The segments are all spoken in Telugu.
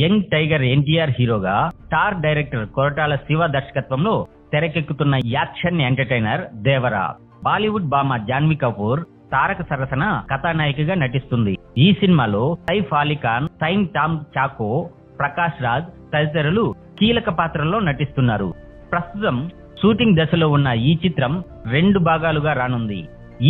యంగ్ టైగర్ ఎన్టీఆర్ హీరోగా స్టార్ డైరెక్టర్ కొరటాల శివ దర్శకత్వంలో తెరకెక్కుతున్న యాక్షన్ ఎంటర్టైనర్ దేవరా బాలీవుడ్ బామ జాన్వీ కపూర్ తారక సరసన కథానాయికగా నటిస్తుంది. ఈ సినిమాలో సైఫ్ అలీఖాన్ సైన్ టామ్ చాకో ప్రకాష్ రాజ్ తదితరులు కీలక పాత్రల్లో నటిస్తున్నారు. ప్రస్తుతం షూటింగ్ దశలో ఉన్న ఈ చిత్రం రెండు భాగాలుగా రానుంది.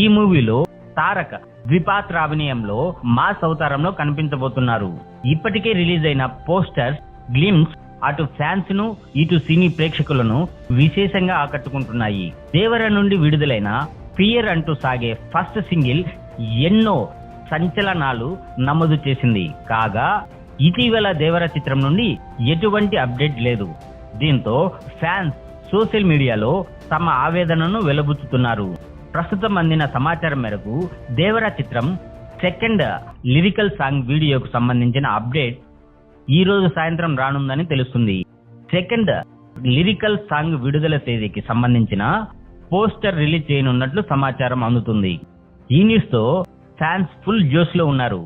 ఈ మూవీలో తారక్ ద్విపాత్రాభినయంలో మాస్ అవతారంలో కనిపించబోతున్నారు. ఇప్పటికే రిలీజ్ అయిన పోస్టర్స్ గ్లిమ్స్ అటు ఫ్యాన్స్ను ఇటు సినీ ప్రేక్షకులను విశేషంగా ఆకట్టుకుంటున్నాయి. దేవర నుండి విడుదలైన ఫియర్ అంటూ సాగే ఫస్ట్ సింగిల్ ఎన్నో సంచలనాలు నమోదు చేసింది. కాగా ఇటీవల దేవర చిత్రం నుండి ఎటువంటి అప్డేట్ లేదు. దీంతో ఫ్యాన్స్ సోషల్ మీడియాలో తమ ఆవేదనను వెలబుచ్చుతున్నారు. ప్రస్తుతం అందిన సమాచారం మేరకు దేవర చిత్రం సెకండ్ లిరికల్ సాంగ్ వీడియోకు సంబంధించిన అప్డేట్ ఈ రోజు సాయంత్రం రానుందని తెలుస్తుంది. సెకండ్ లిరికల్ సాంగ్ విడుదల తేదీకి సంబంధించిన పోస్టర్ రిలీజ్ చేయనున్నట్లు సమాచారం అందుతుంది. ఈ న్యూస్తో ఫ్యాన్స్ ఫుల్ జోష్లో ఉన్నారు.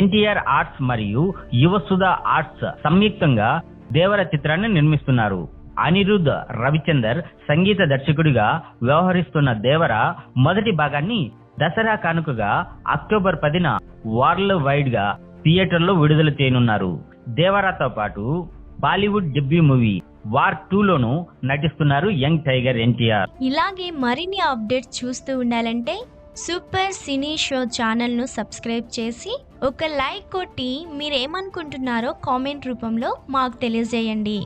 ఎన్టీఆర్ ఆర్ట్స్ మరియు యువసుధ ఆర్ట్స్ సంయుక్తంగా దేవర చిత్రాన్ని నిర్మిస్తున్నారు. అనిరుద్ రవిచందర్ సంగీత దర్శకుడిగా వ్యవహరిస్తున్న దేవర మొదటి భాగాన్ని దసరా కానుకగా అక్టోబర్ పదిన వరల్డ్ వైడ్గా థియేటర్లో విడుదల చేయనున్నారు. దేవరాతో పాటు బాలీవుడ్ డెబ్యూ మూవీ వార్ టూలోనూ నటిస్తున్నారు యంగ్ టైగర్ ఎన్టీఆర్. ఇలాగే మరిన్ని అప్డేట్స్ చూస్తూ ఉండాలంటే సూపర్ సినీ షో ఛానల్ను సబ్స్క్రైబ్ చేసి ఒక లైక్ కొట్టి మీరేమనుకుంటున్నారో కామెంట్ రూపంలో మాకు తెలియజేయండి.